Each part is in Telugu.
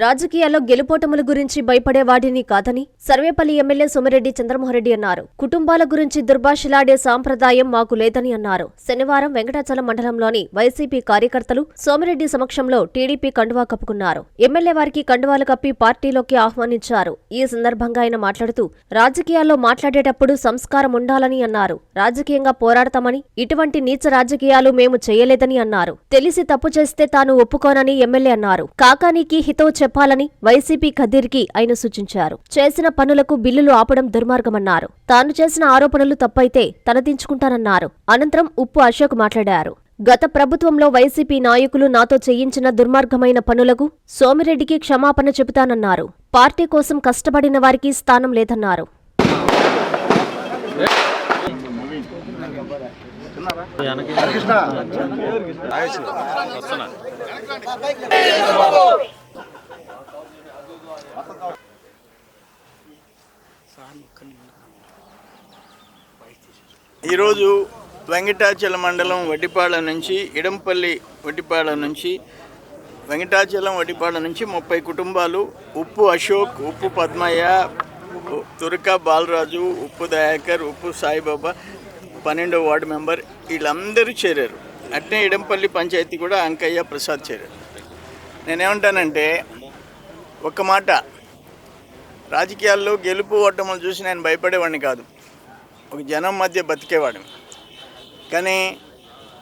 రాజకీయాల్లో గెలుపోటముల గురించి భయపడే వాడిని కాదని సర్వేపల్లి ఎమ్మెల్యే సోమిరెడ్డి చంద్రమోహన్రెడ్డి అన్నారు. కుటుంబాల గురించి దుర్భాషలాడే సాంప్రదాయం మాకు లేదని అన్నారు. శనివారం వెంకటాచలం మండలంలోని వైసీపీ కార్యకర్తలు సోమిరెడ్డి సమక్షంలో టీడీపీ కండువా కప్పుకున్నారు. ఎమ్మెల్యే వారికి కండువాలు కప్పి పార్టీలోకి ఆహ్వానించారు. ఈ సందర్భంగా ఆయన మాట్లాడుతూ రాజకీయాల్లో మాట్లాడేటప్పుడు సంస్కారం ఉండాలని అన్నారు. రాజకీయంగా పోరాడతామని ఇటువంటి నీచ రాజకీయాలు మేము చేయలేదని అన్నారు. తెలిసి తప్పు చేస్తే తాను ఒప్పుకోనని ఎమ్మెల్యే అన్నారు. కాకానీకి హితో చెప్పాలని వైసీపీ ఖద్దీర్కి ఆయన సూచించారు. చేసిన పనులకు బిల్లులు ఆపడం దుర్మార్గమన్నారు. తాను చేసిన ఆరోపణలు తప్పైతే తలదించుకుంటానన్నారు. అనంతరం ఉప్పు అశోక్ మాట్లాడారు. గత ప్రభుత్వంలో వైసీపీ నాయకులు నాతో చేయించిన దుర్మార్గమైన పనులకు సోమిరెడ్డికి క్షమాపణ చెబుతానన్నారు. పార్టీ కోసం కష్టపడిన వారికి స్థానం లేదన్నారు. ఈరోజు వెంకటాచలం మండలం వడ్డిపాళ నుంచి ఇడంపల్లి వడ్డిపాళ నుంచి వెంకటాచలం వడ్డిపాళ నుంచి ముప్పై కుటుంబాలు ఉప్పు అశోక్ ఉప్పు పద్మయ్య తురక బాలరాజు ఉప్పు దయాకర్ ఉప్పు సాయిబాబా పన్నెండో వార్డు మెంబర్ వీళ్ళందరూ చేరారు. అట్నే ఇడంపల్లి పంచాయతీ కూడా అంకయ్య ప్రసాద్ చేరారు. నేనేమంటానంటే ఒక మాట రాజకీయాల్లో గెలుపు ఓటములు చూసి నేను భయపడేవాడిని కాదు. ఒక జనం మధ్య బతికేవాడు కానీ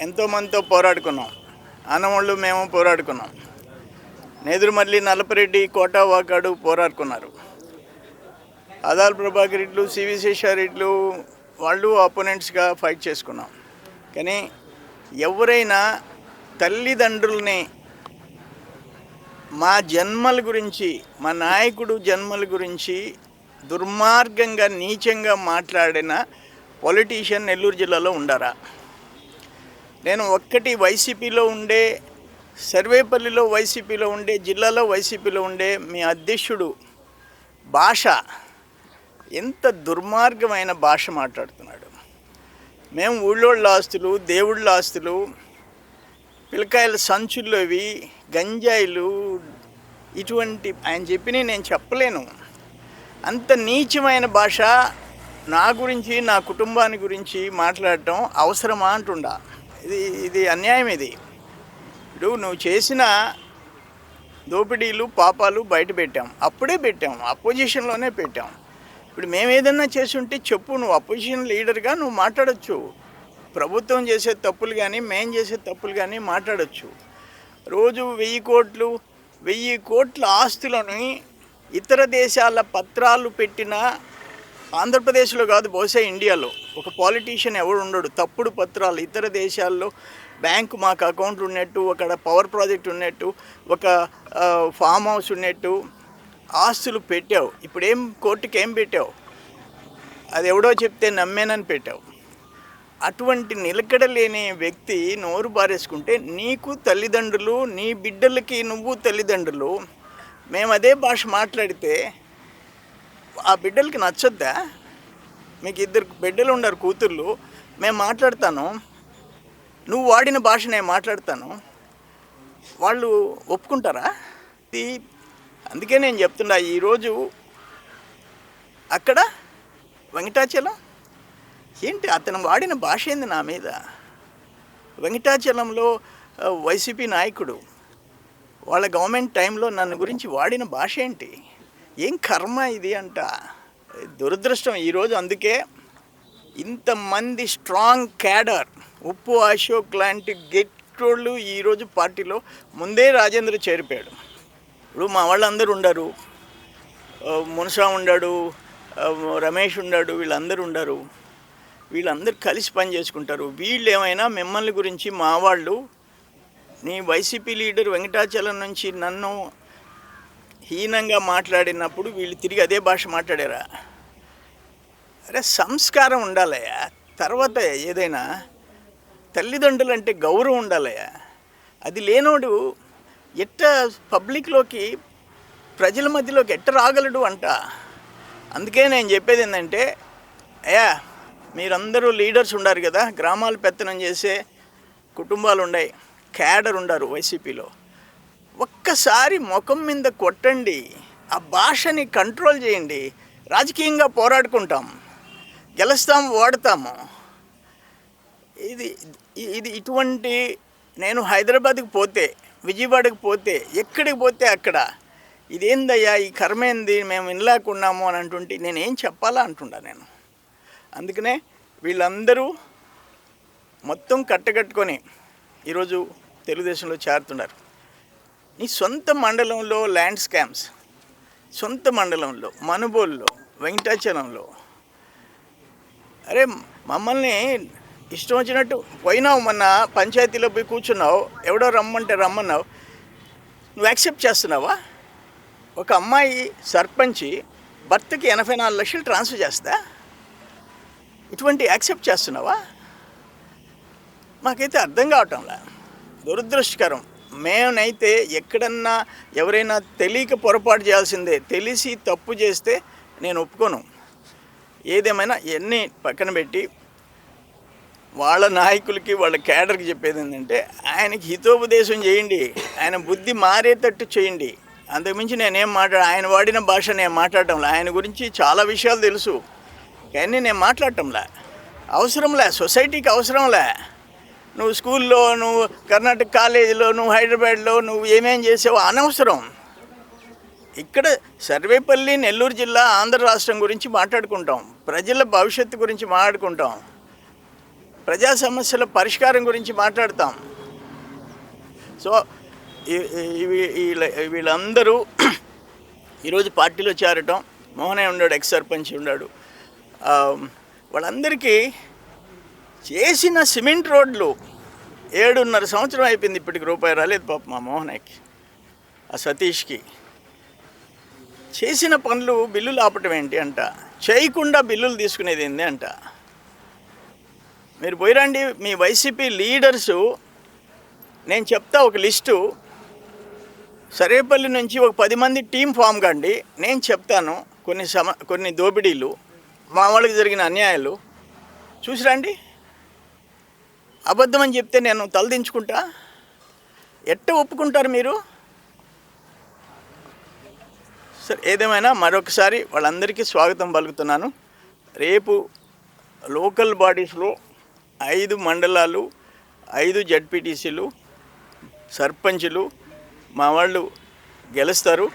ఎంతోమందితో పోరాడుకున్నాం. ఆనవాళ్ళు మేము పోరాడుకున్నాం. నేదురుమల్లి నలపరెడ్డి కోటా వాకాడు పోరాడుకున్నారు. ఆదాల్ ప్రభాకర్ రెడ్లు సివి శేషారెడ్లు వాళ్ళు ఆపోనెంట్స్గా ఫైట్ చేసుకున్నాం. కానీ ఎవరైనా తల్లిదండ్రుల్ని మా జన్మల గురించి మా నాయకుడు జన్మల గురించి దుర్మార్గంగా నీచంగా మాట్లాడిన పొలిటీషియన్ నెల్లూరు జిల్లాలో ఉండారా? నేను ఒక్కటి వైసీపీలో ఉండే సర్వేపల్లిలో వైసీపీలో ఉండే జిల్లాలో వైసీపీలో ఉండే మీ అధ్యక్షుడు భాష ఎంత దుర్మార్గమైన భాష మాట్లాడుతున్నాడు. మేము ఊళ్ళోళ్ళ ఆస్తులు దేవుళ్ళ ఆస్తులు పిల్లకాయల సంచుల్లో ఇవి గంజాయిలు ఇటువంటి ఆయన చెప్పినవి నేను చెప్పలేను. అంత నీచమైన భాష నా గురించి నా కుటుంబాన్ని గురించి మాట్లాడటం అవసరమా అంటుండా. ఇది ఇది అన్యాయం ఇది. ఇప్పుడు నువ్వు చేసిన దోపిడీలు పాపాలు బయట పెట్టాం. అప్పుడే పెట్టాం. అపోజిషన్లోనే పెట్టాం. ఇప్పుడు మేము ఏదన్నా చేసి ఉంటే చెప్పు నువ్వు అపోజిషన్ లీడర్గా నువ్వు మాట్లాడొచ్చు. ప్రభుత్వం చేసే తప్పులు కానీ మేం చేసే తప్పులు కానీ మాట్లాడొచ్చు. రోజు వెయ్యి కోట్లు వెయ్యి కోట్ల ఆస్తులని ఇతర దేశాల పత్రాలు పెట్టిన ఆంధ్రప్రదేశ్లో కాదు బహుశా ఇండియాలో. ఒక పాలిటీషియన్ ఎవడు ఉండడు. తప్పుడు పత్రాలు ఇతర దేశాల్లో బ్యాంకు మాకు అకౌంట్లు ఉన్నట్టు అక్కడ పవర్ ప్రాజెక్ట్ ఉన్నట్టు ఒక ఫామ్ హౌస్ ఉన్నట్టు ఆస్తులు పెట్టావు. ఇప్పుడేం కోర్టుకి ఏం పెట్టావు? అది ఎవడో చెప్తే నమ్మేనని పెట్టావు. అటువంటి నిలకడ లేని వ్యక్తి నోరు బారేసుకుంటే నీకు తల్లిదండ్రులు నీ బిడ్డలకి నువ్వు తల్లిదండ్రులు. మేము అదే భాష మాట్లాడితే ఆ బిడ్డలకి నచ్చొద్దా? మీకు ఇద్దరు బిడ్డలు ఉండరు కూతుర్లు. మేము మాట్లాడతాను. నువ్వు వాడిన భాష నేను మాట్లాడతాను. వాళ్ళు ఒప్పుకుంటారా? అందుకే నేను చెప్తున్నా ఈరోజు అక్కడ వెంకటాచలం ఏంటి అతను వాడిన భాష ఏంది నా మీద? వెంకటాచలంలో వైసీపీ నాయకుడు. వాళ్ళ గవర్నమెంట్ టైంలో నన్ను గురించి వాడిన భాష ఏంటి? ఏం కర్మ ఇది అంట? దురదృష్టం ఈరోజు అందుకే ఇంతమంది స్ట్రాంగ్ క్యాడర్ ఉప్పు అశోక్ లాంటి గెట్టోళ్ళు ఈరోజు పార్టీలో ముందే రాజేంద్ర చేరిపోయాడు. ఇప్పుడు మా వాళ్ళందరూ ఉండరు. మునసా ఉండాడు రమేష్ ఉండాడు వీళ్ళందరూ ఉండరు. వీళ్ళందరూ కలిసి పని చేసుకుంటారు. వీళ్ళు ఏమైనా మిమ్మల్ని గురించి మా వాళ్ళు నీ వైసీపీ లీడర్ వెంకటాచలం నుంచి నన్ను హీనంగా మాట్లాడినప్పుడు వీళ్ళు తిరిగి అదే భాష మాట్లాడారా? అరే సంస్కారం ఉండాలయ్యా. తర్వాత ఏదైనా తల్లిదండ్రులు అంటే గౌరవం ఉండాలయ్యా. అది లేనోడు ఎట్ట పబ్లిక్లోకి ప్రజల మధ్యలోకి ఎట్ట రాగలడు అంట. అందుకే నేను చెప్పేది ఏంటంటే అయ్యా మీరందరూ లీడర్స్ ఉండారు కదా గ్రామాలు పెత్తనం చేసే కుటుంబాలు ఉన్నాయి క్యాడర్ ఉండారు వైసీపీలో. ఒక్కసారి ముఖం మీద కొట్టండి ఆ భాషని కంట్రోల్ చేయండి రాజకీయంగా పోరాడుకుంటాం గెలుస్తాం ఓడతాము. ఇది ఇది ఇటువంటి నేను హైదరాబాద్కి పోతే విజయవాడకి పోతే ఎక్కడికి పోతే అక్కడ ఇదేందయ్యా ఈ కర్మ ఏంది మేము వినలేకున్నాము అని అంటుంటే నేను ఏం చెప్పాలా అంటుండా నేను. అందుకనే వీళ్ళందరూ మొత్తం కట్టకట్టుకొని ఈరోజు తెలుగుదేశంలో చేరుతున్నారు. నీ సొంత మండలంలో ల్యాండ్ స్కామ్స్ సొంత మండలంలో మనుబోల్లో వెంకటాచలంలో. అరే మమ్మల్ని ఇష్టం వచ్చినట్టు పోయినావు మొన్న పంచాయతీలో పోయి కూర్చున్నావు ఎవడో రమ్మంటే రమ్మన్నావు. నువ్వు యాక్సెప్ట్ చేస్తున్నావా? ఒక అమ్మాయి సర్పంచి భర్తకి ఎనభై నాలుగు లక్షలు ట్రాన్స్ఫర్ చేస్తా? ఇటువంటి యాక్సెప్ట్ చేస్తున్నావా? మాకైతే అర్థం కావటంలా. దురదృష్టకరం. మేమైతే ఎక్కడన్నా ఎవరైనా తెలియక పొరపాటు చేయాల్సిందే. తెలిసి తప్పు చేస్తే నేను ఒప్పుకోను. ఏదేమైనా ఎన్ని పక్కన పెట్టి వాళ్ళ నాయకులకి వాళ్ళ కేడర్కి చెప్పేది ఏంటంటే ఆయనకి హితోపదేశం చేయండి. ఆయన బుద్ధి మారేటట్టు చేయండి. అంతకుమించి నేనేం మాట్లాడ ఆయన వాడిన భాష నేను మాట్లాడటంలా. ఆయన గురించి చాలా విషయాలు తెలుసు. కానీ నేను మాట్లాడటంలే. అవసరంలే సొసైటీకి అవసరంలే. నువ్వు స్కూల్లో నువ్వు కర్ణాటక కాలేజీలో నువ్వు హైదరాబాద్లో నువ్వు ఏమేం చేసావో అనవసరం. ఇక్కడ సర్వేపల్లి నెల్లూరు జిల్లా ఆంధ్ర రాష్ట్రం గురించి మాట్లాడుకుంటాం. ప్రజల భవిష్యత్తు గురించి మాట్లాడుకుంటాం. ప్రజా సమస్యల పరిష్కారం గురించి మాట్లాడతాం. సో వీళ్ళ- వీళ్ళందరూ ఈరోజు పార్టీలో చేరటం. మోహనే ఉన్నాడు ఎక్స్ సర్పంచ్ ఉన్నాడు. వాళ్ళందరికీ చేసిన సిమెంట్ రోడ్లు ఏడున్నర సంవత్సరం అయిపోయింది ఇప్పటికి రూపాయి రాలేదు పాప మా మోహనయ్యకి ఆ సతీష్కి. చేసిన పనులు బిల్లులు ఆపటం ఏంటి అంట చేయకుండా బిల్లులు తీసుకునేది ఏంది అంట. మీరు పోయిరండి మీ వైసీపీ లీడర్సు నేను చెప్తా ఒక లిస్టు. సరేపల్లి నుంచి ఒక పది మంది టీం ఫామ్ కండి నేను చెప్తాను కొన్ని సమ కొన్ని దోపిడీలు. మా వాళ్ళకి జరిగిన అన్యాయాలు చూసిరండి అబద్ధం అని చెప్తే నేను తలదించుకుంటా ఎట్ట ఒప్పుకుంటారు మీరు? సరే ఏదేమైనా మరొకసారి వాళ్ళందరికీ స్వాగతం పలుకుతున్నాను. రేపు లోకల్ బాడీస్లో ఐదు మండలాలు ఐదు జడ్పీటీసీలు సర్పంచులు మా వాళ్ళు గెలుస్తారు.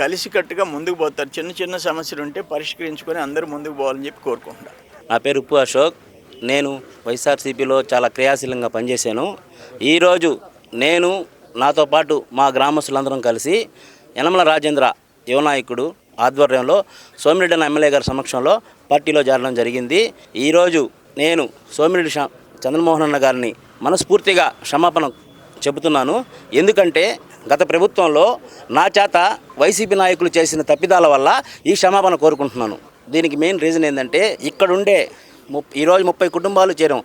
కలిసికట్టుగా ముందుకు పోతారు. చిన్న చిన్న సమస్యలు ఉంటే పరిష్కరించుకొని అందరూ ముందుకు పోవాలని చెప్పి కోరుకుంటున్నారు నా పేరు ఉప్పు అశోక్. నేను వైఎస్ఆర్సీపీలో చాలా క్రియాశీలంగా పనిచేశాను. ఈరోజు నేను నాతో పాటు మా గ్రామస్తులందరం కలిసి యనమల రాజేంద్ర యువనాయకుడు ఆధ్వర్యంలో సోమిరెడ్డి అన్న ఎమ్మెల్యే గారి సమక్షంలో పార్టీలో చేరడం జరిగింది. ఈరోజు నేను సోమిరెడ్డి చంద్రమోహన్ అన్న గారిని మనస్ఫూర్తిగా క్షమాపణ చెబుతున్నాను. ఎందుకంటే గత ప్రభుత్వంలో నా చేత వైసీపీ నాయకులు చేసిన తప్పిదాల వల్ల ఈ క్షమాపణ కోరుకుంటున్నాను. దీనికి మెయిన్ రీజన్ ఏంటంటే ఇక్కడుండే ముప్ ఈరోజు ముప్పై కుటుంబాలు చేరాం.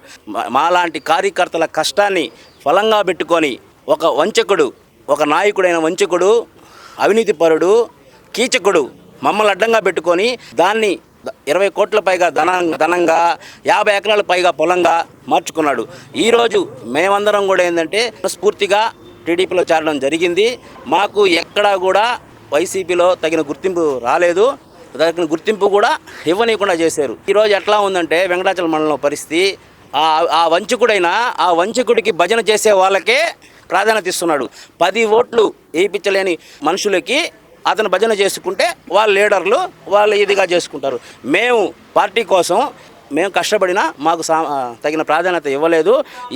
మాలాంటి కార్యకర్తల కష్టాన్ని ఫలంగా పెట్టుకొని ఒక వంచకుడు ఒక నాయకుడైన వంచకుడు అవినీతిపరుడు కీచకుడు మమ్మల్ని అడ్డంగా పెట్టుకొని దాన్ని ఇరవై కోట్ల పైగా ధన ధనంగా యాభై ఎకరాల పైగా పొలంగా మార్చుకున్నాడు. ఈరోజు మేమందరం కూడా ఏంటంటే స్ఫూర్తిగా టీడీపీలో చేరడం జరిగింది. మాకు ఎక్కడా కూడా వైసీపీలో తగిన గుర్తింపు రాలేదు. తగిన గుర్తింపు కూడా ఇవ్వనీయకుండా చేశారు. ఈరోజు ఎట్లా ఉందంటే వెంకటాచల మండలం పరిస్థితి. ఆ ఆ వంచకుడైన ఆ వంచకుడికి భజన చేసే వాళ్ళకే ప్రాధాన్యత ఇస్తున్నాడు. పది ఓట్లు వేయించలేని మనుషులకి అతను భజన చేసుకుంటే వాళ్ళ లీడర్లు వాళ్ళు ఇదిగా చేసుకుంటారు. మేము పార్టీ కోసం మేము కష్టపడినా మాకు సా తగిన ప్రాధాన్యత ఇవ్వలేదు.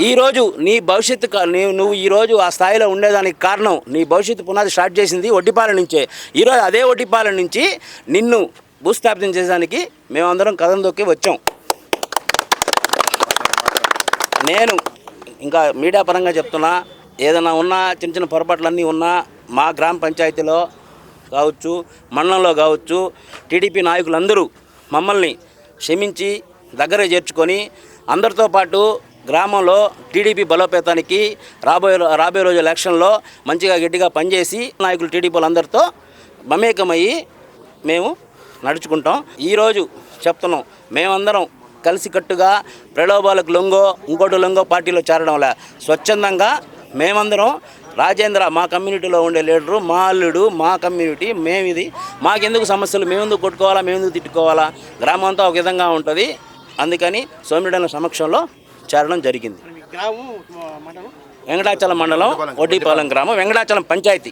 ఈరోజు నీ భవిష్యత్తు నువ్వు ఈరోజు ఆ స్థాయిలో ఉండేదానికి కారణం నీ భవిష్యత్తు పునాది స్టార్ట్ చేసింది ఒడ్డిపాలెం నుంచే. ఈరోజు అదే ఒడ్డిపాలెం నుంచి నిన్ను భూస్థాపితం చేసేదానికి మేమందరం కథం దొక్కి వచ్చాం. నేను ఇంకా మీడియా పరంగా చెప్తున్నా ఏదైనా ఉన్నా చిన్న చిన్న పొరపాట్లన్నీ ఉన్నా మా గ్రామ పంచాయతీలో కావచ్చు మండలంలో కావచ్చు టీడీపీ నాయకులందరూ మమ్మల్ని క్షమించి దగ్గర చేర్చుకొని అందరితో పాటు గ్రామంలో టీడీపీ బలోపేతానికి రాబోయే రాబోయే రోజు ఎలక్షన్లో మంచిగా గట్టిగా పనిచేసి నాయకులు టీడీపీ అందరితో మమేకమయ్యి మేము నడుచుకుంటాం. ఈరోజు చెప్తున్నాం మేమందరం కలిసికట్టుగా ప్రలోభాలకు లొంగో ఇంకోటి లొంగో పార్టీలో చేరడం వల్ల స్వచ్ఛందంగా మేమందరం రాజేంద్ర మా కమ్యూనిటీలో ఉండే లీడరు మా అల్లుడు మా కమ్యూనిటీ మేమిది. మాకెందుకు సమస్యలు మేమెందుకు కొట్టుకోవాలా మేమెందుకు తిట్టుకోవాలా? గ్రామం అంతా ఒక విధంగా ఉంటుంది. అందుకని సోమిరెడ్డి సమక్షంలో చేరడం జరిగింది. గ్రామం మండలం? వెంకటాచలం మండలం ఒడ్డిపాలెం గ్రామం వెంకటాచలం పంచాయతీ.